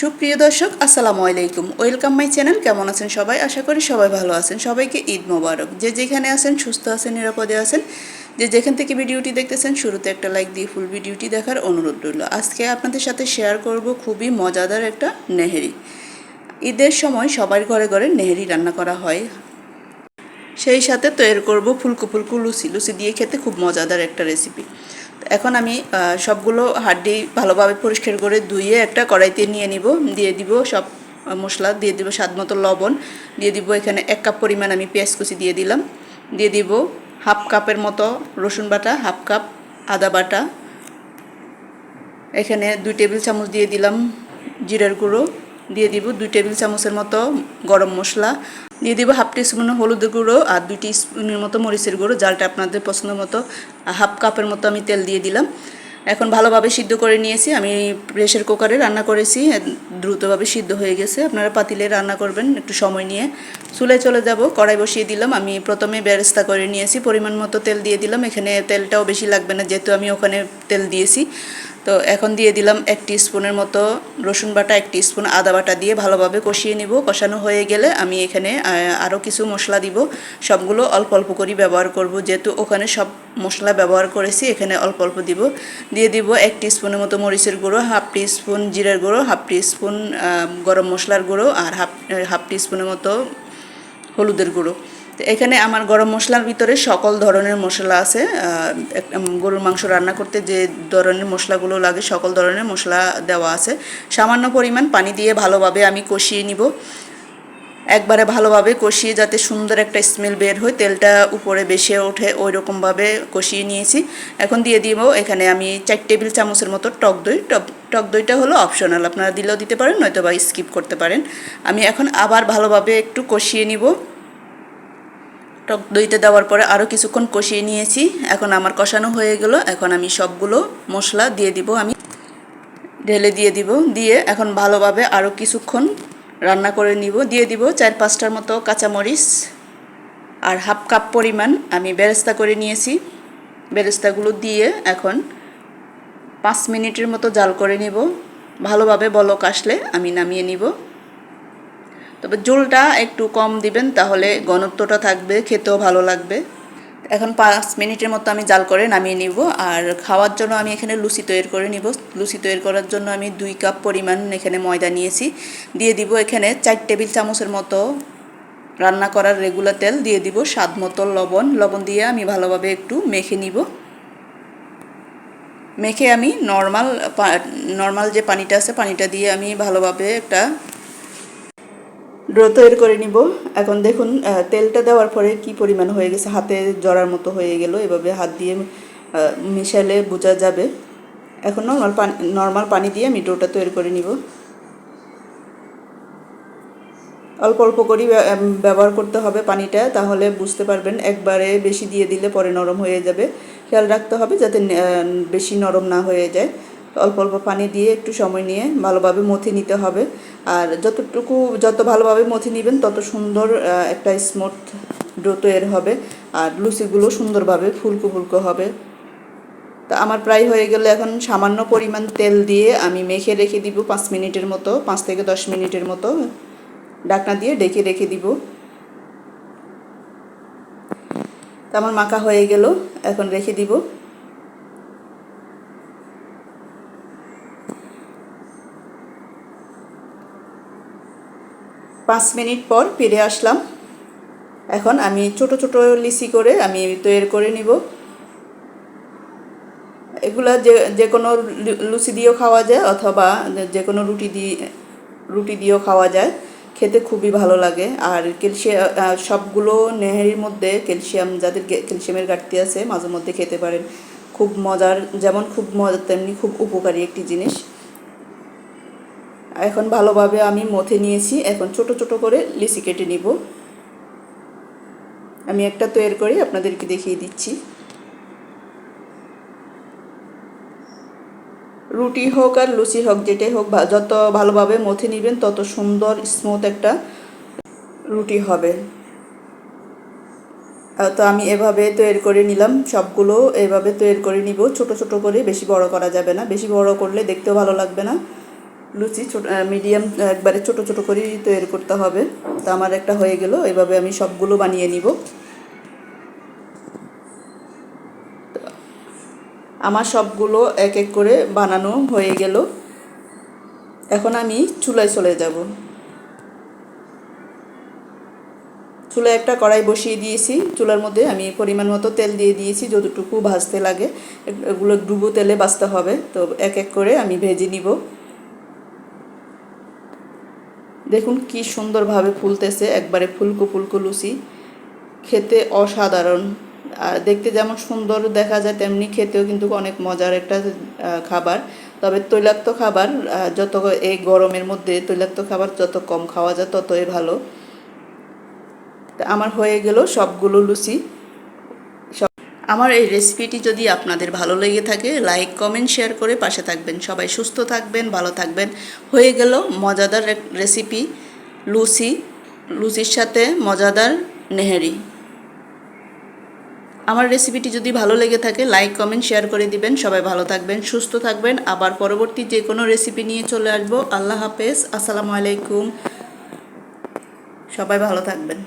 সুপ্রিয় দর্শক, আসসালামু আলাইকুম। ওয়েলকাম মাই চ্যানেল কেমন আছেন সবাই? আশা করি সবাই ভালো আছেন। সবাইকে ঈদ মোবারক। যে যেখানে আছেন, সুস্থ আছেন, নিরাপদে আছেন, যে যেখান থেকে ভিডিওটি দেখতেছেন, শুরুতে একটা লাইক দিয়ে ফুল ভিডিওটি দেখার অনুরোধ রইল। আজকে আপনাদের সাথে শেয়ার করব খুবই মজাদার একটা নেহেরি। ঈদের সময় সবার ঘরে ঘরে নেহেরি রান্না করা হয়। সেই সাথে তৈরি করব ফুলকো ফুলকো লুচি। লুচি দিয়ে খেতে খুব মজাদার একটা রেসিপি এখন আমি সবগুলো হাড্ডি ভালোভাবে পরিষ্কার করে ধুয়ে একটা কড়াইতে নিয়ে নিব, দিয়ে দিব সব মশলা, দিয়ে দিব স্বাদ মতো লবণ, দিয়ে দিব এখানে এক কাপ পরিমাণ আমি পেঁয়াজ কুচি দিয়ে দিলাম, দিয়ে দিব হাফ কাপের মতো রসুন বাটা, হাফ কাপ আদা বাটা, এখানে দুই টেবিল চামচ দিয়ে দিলাম জিরার গুঁড়ো দিয়ে দিব দুই টেবিল চামচের মতো গরম মশলা। দিয়ে দিব হাফ টিস্পুন হলুদের গুঁড়ো আর দুই টিস্পুনের মতো মরিচের গুঁড়ো জালটা আপনাদের পছন্দ মতো। হাফ কাপের মতো আমি তেল দিয়ে দিলাম। এখন ভালোভাবে সিদ্ধ করে নিয়েছি। আমি প্রেশার কুকারে রান্না করেছি। দ্রুতভাবে সিদ্ধ হয়ে গেছে। আপনারা পাতিলে রান্না করবেন একটু সময় নিয়ে। চুলে চলে যাব। কড়াই বসিয়ে দিলাম। আমি প্রথমে বেরেস্তা করে নিয়েছি। পরিমাণ মতো তেল দিয়ে দিলাম। এখানে তেলটাও বেশি লাগবে না, যেহেতু আমি ওখানে তেল দিয়েছি। তো এখন দিয়ে দিলাম এক স্পুনের মতো রসুন বাটা, এক স্পুন আদা বাটা দিয়ে ভালোভাবে কষিয়ে নিব। কষানো হয়ে গেলে আমি এখানে আরও কিছু মশলা দিব। সবগুলো অল্প অল্প করে ব্যবহার করব। যেহেতু ওখানে সব মশলা ব্যবহার করেছি, এখানে অল্প অল্প দিব। দিয়ে দিব এক স্পুনের মতো মরিচের গুঁড়ো, হাফ স্পুন জিরের গুঁড়ো, হাফ স্পুন গরম মশলার গুঁড়ো আর হাফ হাফ স্পুনের মতো হলুদের গুঁড়ো। তো এখানে আমার গরম মশলার ভিতরে সকল ধরনের মশলা আছে গরুর মাংস রান্না করতে যে ধরনের মশলাগুলো লাগে সকল ধরনের মশলা দেওয়া আছে। সামান্য পরিমাণ পানি দিয়ে ভালোভাবে আমি কষিয়ে নিব। একবারে ভালোভাবে কষিয়ে যাতে সুন্দর একটা স্মেল বের হয়, তেলটা উপরে বেশি ওঠে ওই রকমভাবে কষিয়ে নিয়েছি। এখন দিয়ে দিব এখানে আমি চার টেবিল চামচের মতো টক দই। টক দইটা হলো অপশনাল আপনারা দিলেও দিতে পারেন নয়তো বা স্কিপ করতে পারেন। আমি এখন আবার ভালোভাবে একটু কষিয়ে নিব। টক দইতে দেওয়ার পরে আরও কিছুক্ষণ কষিয়ে নিয়েছি। এখন আমার কষানো হয়ে গেল। এখন আমি সবগুলো মশলা দিয়ে দিব, আমি ঢেলে দিয়ে দিব। দিয়ে এখন ভালোভাবে আরও কিছুক্ষণ রান্না করে নিব। দিয়ে দিব চার পাঁচটার মতো কাঁচামরিচ আর হাফ কাপ পরিমাণ আমি বেরেস্তা করে নিয়েছি। বেরেস্তাগুলো দিয়ে এখন পাঁচ মিনিটের মতো জাল করে নিব। ভালোভাবে বলক আসলে আমি নামিয়ে নিব। তবে ঝোলটা একটু কম দিবেন, তাহলে ঘনত্বটা থাকবে, খেতেও ভালো লাগবে। এখন পাঁচ মিনিটের মতো আমি জাল করে নামিয়ে নিব, আর খাওয়ার জন্য আমি এখানে লুচি তৈরি করে নিব। লুচি তৈরি করার জন্য আমি দুই কাপ পরিমাণ এখানে ময়দা নিয়েছি। দিয়ে দিব এখানে চার টেবিল চামচের মতো রান্না করার রেগুলার তেল দিয়ে দিব স্বাদ মতো লবণ। লবণ দিয়ে আমি ভালোভাবে একটু মেখে নিব। মেখে আমি নর্মাল নর্মাল যে পানিটা আছে, পানিটা দিয়ে আমি ভালোভাবে একটা ড্রো তৈরি করে নিব। এখন দেখুন তেলটা দেওয়ার পরে কি পরিমাণ হয়ে গেছে, হাতে জড়ার মতো হয়ে গেল। এভাবে হাত দিয়ে মিশালে বোঝা যাবে। এখন নর্মাল পানি নর্মাল পানি দিয়ে আমি ডোটা তৈরি করে নিব। অল্প অল্প করে ব্যবহার করতে হবে পানিটা, তাহলে বুঝতে পারবেন একবারে বেশি দিয়ে দিলে পরে নরম হয়ে যাবে। খেয়াল রাখতে হবে যাতে বেশি নরম না হয়ে যায়। অল্প অল্প পানি দিয়ে একটু সময় নিয়ে ভালোভাবে মথে নিতে হবে। আর যতটুকু, যত ভালোভাবে মথে নেবেন, তত সুন্দর একটা স্মুথ ডো তৈরি হবে। আর লুচিগুলো সুন্দরভাবে ফুলকো ফুলকো হবে। তা আমার প্রায় হয়ে গেলে এখন সামান্য পরিমাণ তেল দিয়ে আমি মেখে রেখে দিব পাঁচ মিনিটের মতো, পাঁচ থেকে দশ মিনিটের মতো। ডাকনা দিয়ে ডেকে রেখে দিব। তা আমার মাখা হয়ে গেল, এখন রেখে দিব। পাঁচ মিনিট পর ফিরে আসলাম। এখন আমি ছোট ছোট লিচি করে আমি তৈরি করে নিব। এগুলা যে যে কোনো লুচি দিয়েও খাওয়া যায় অথবা যে কোনো রুটি দিয়ে, রুটি দিয়েও খাওয়া যায়। খেতে খুবই ভালো লাগে। আর ক্যালসিয়াম সবগুলো নেহেরির মধ্যে ক্যালসিয়াম যাদের ক্যালসিয়ামের ঘাটতি আছে মাঝে মধ্যে খেতে পারেন। খুব মজার, যেমন খুব মজার তেমনি খুব উপকারী একটি জিনিস। এখন ভালোভাবে আমি মথে নিয়েছি। এখন ছোট ছোট করে লিচি কেটে নিব। আমি একটা তৈরি করে আপনাদেরকে দেখিয়ে দিচ্ছি। রুটি হোক আর লুচি হোক, যেটাই হোক যত ভালোভাবে মথে নেবেন, তত সুন্দর স্মুথ একটা রুটি হবে। তো আমি এভাবে তৈরি করে নিলাম সবগুলো। এভাবে তৈরি করে নিব। ছোট ছোট করে বেশি বড় করা যাবে না। বেশি বড় করলে দেখতেও ভালো লাগবে না। লুচি ছোট মিডিয়াম একবারে ছোট ছোট করে তৈরি করতে হবে। তা আমার একটা হয়ে গেল, এভাবে আমি সবগুলো বানিয়ে নিব। আমার সবগুলো এক এক করে বানানো হয়ে গেল। এখন আমি চুলায় চলে যাব। চুলায় একটা কড়াই বসিয়ে দিয়েছি। চুলার মধ্যে আমি পরিমাণ মতো তেল দিয়ে দিয়েছি, যতটুকু ভাজতে লাগে। এগুলো ডুবো তেলে ভাজতে হবে। তো এক এক করে আমি ভেজে নিব। দেখুন কি সুন্দরভাবে ফুলতেছে, একবারে ফুলকো ফুলকো লুচি। খেতে অসাধারণ। আর দেখতে যেমন সুন্দর দেখা যায়, তেমনি খেতেও কিন্তু অনেক মজার একটা খাবার। তবে তৈলাক্ত খাবার যত এই গরমের মধ্যে তৈলাক্ত খাবার যত কম খাওয়া যায়, ততই ভালো। আমার হয়ে গেল সবগুলো লুচি। আমার এই রেসিপিটি যদি আপনাদের ভালো লেগে থাকে লাইক কমেন্ট শেয়ার করে পাশে থাকবেন। সবাই সুস্থ থাকবেন, ভালো থাকবেন। হয়ে গেল মজাদার রেসিপি লুচি। লুচির সাথে মজাদার নেহেরি। আমার রেসিপিটি যদি ভালো লেগে থাকে লাইক কমেন্ট শেয়ার করে দিবেন। সবাই ভালো থাকবেন, সুস্থ থাকবেন। আবার পরবর্তী যে কোনো রেসিপি নিয়ে চলে আসব। আল্লাহ হাফেজ। আসসালামু আলাইকুম। সবাই ভালো থাকবেন।